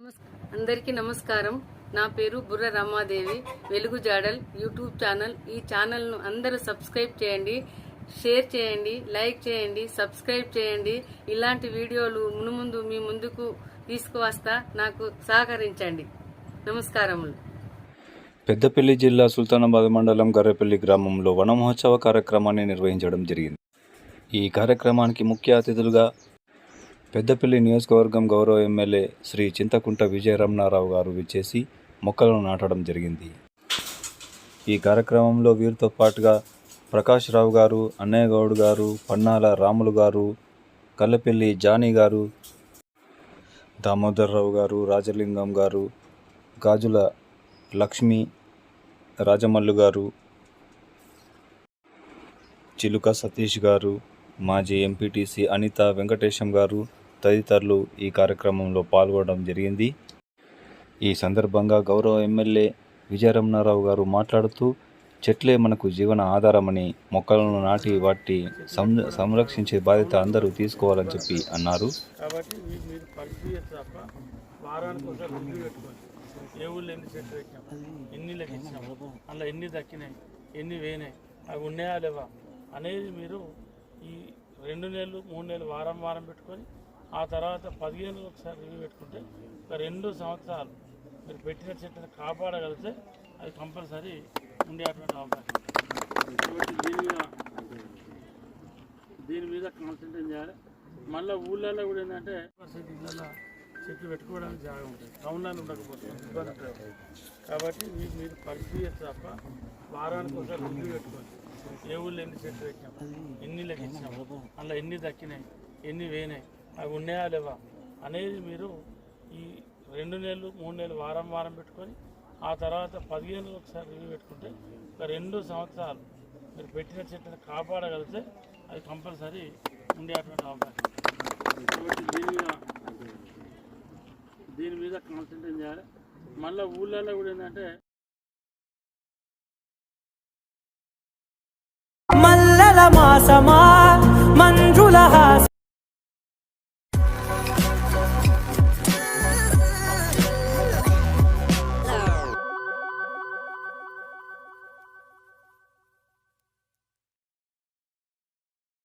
నమస్- అందరికీ నమస్కారం. నా పేరు బుర్ర రమాదేవి. వెలుగు జాడల్ యూట్యూబ్ ఛానల్. ఈ ఛానల్ను అందరూ సబ్స్క్రైబ్ చేయండి షేర్ చేయండి లైక్ చేయండి సబ్స్క్రైబ్ చేయండి. ఇలాంటి వీడియోలు మునుముందు మీ ముందుకు తీసుకువస్తా నాకు సహకరించండి. నమస్కారములు. పెద్దపల్లి జిల్లా సుల్తానాబాద్ మండలం గర్రపల్లి గ్రామంలో వనమహోత్సవ కార్యక్రమాన్ని నిర్వహించడం జరిగింది. ఈ కార్యక్రమానికి ముఖ్య అతిథులుగా పెద్దపల్లి నియోజకవర్గం గౌరవ ఎమ్మెల్యే శ్రీ చింతకుంట విజయరమణారావు గారు విచ్చేసి మొక్కలను నాటడం జరిగింది. ఈ కార్యక్రమంలో వీరితో పాటుగా ప్రకాష్ రావు గారు అన్నయ్య గౌడ్ గారు పన్నాల రాములు గారు కల్లపల్లి జానీ గారు దామోదర్ రావు గారు రాజలింగం గారు గాజుల లక్ష్మి రాజమల్లు గారు చిలుక సతీష్ గారు మాజీ ఎంపీటీసీ అనిత వెంకటేశం గారు తదితరులు ఈ కార్యక్రమంలో పాల్గొనడం జరిగింది. ఈ సందర్భంగా గౌరవ ఎమ్మెల్యే విజయరమణారావు గారు మాట్లాడుతూ చెట్లే మనకు జీవన ఆధారమని మొక్కలను నాటి వాటి సం- సంరక్షించే బాధ్యత అందరూ తీసుకోవాలని చెప్పి అన్నారు. కాబట్టి ఏ ఊళ్ళో ఎన్ని చెట్లు పెట్టినాం ఎన్ని లెక్కించినాం అందులో ఎన్ని దక్కినాయి ఎన్ని వేయినాయి అవి ఉన్నాయా లేవా అనేది మీరు ఈ రెండు నెలలు మూడు నెలలు వారం వారం పెట్టుకొని ఆ తర్వాత పదిహేను ఒకసారి రివ్యూ పెట్టుకుంటే ఒక రెండు సంవత్సరాలు మీరు పెట్టిన చెట్లను కాపాడగలిగితే అది కంపల్సరీ ఉండేటువంటి అవకాశం. దీని మీద దీని మీద కాన్సన్ట్రేట్ చేయాలి. మళ్ళీ ఊళ్ళల్లో కూడా ఏంటంటే పర్సెంట్ ఇళ్ళల్లో చెట్లు పెట్టుకోవడానికి జాగా ఉంటుంది. టౌన్లలో ఉండకపోతే ఇబ్బంది ఉంటుంది కాబట్టి మీరు మీరు పరిస్థితి తప్ప వారానికి ఒకసారి రివ్యూ పెట్టుకోండి. ఏ ఊళ్ళో ఎన్ని చెట్లు పెట్టినాం ఎన్ని లెక్కించినాం అందులో ఎన్ని దక్కినాయి ఎన్ని వేయినాయి అవి ఉన్నాయా లేవా? అనేది మీరు ఈ రెండు నెలలు మూడు నెలలు వారం వారం పెట్టుకొని ఆ తర్వాత పదిహేను ఒకసారి రివ్యూ పెట్టుకుంటే ఒక రెండు సంవత్సరాలు మీరు పెట్టిన చెట్లను కాపాడగలిగితే అది కంపల్సరీ ఉండేటువంటి అవకాశం. దీని మీద దీని మీద కాన్సన్ట్రేట్ చేయాలి. మళ్ళీ ఊళ్ళల్లో కూడా ఏంటంటే మల్లల మాసమా?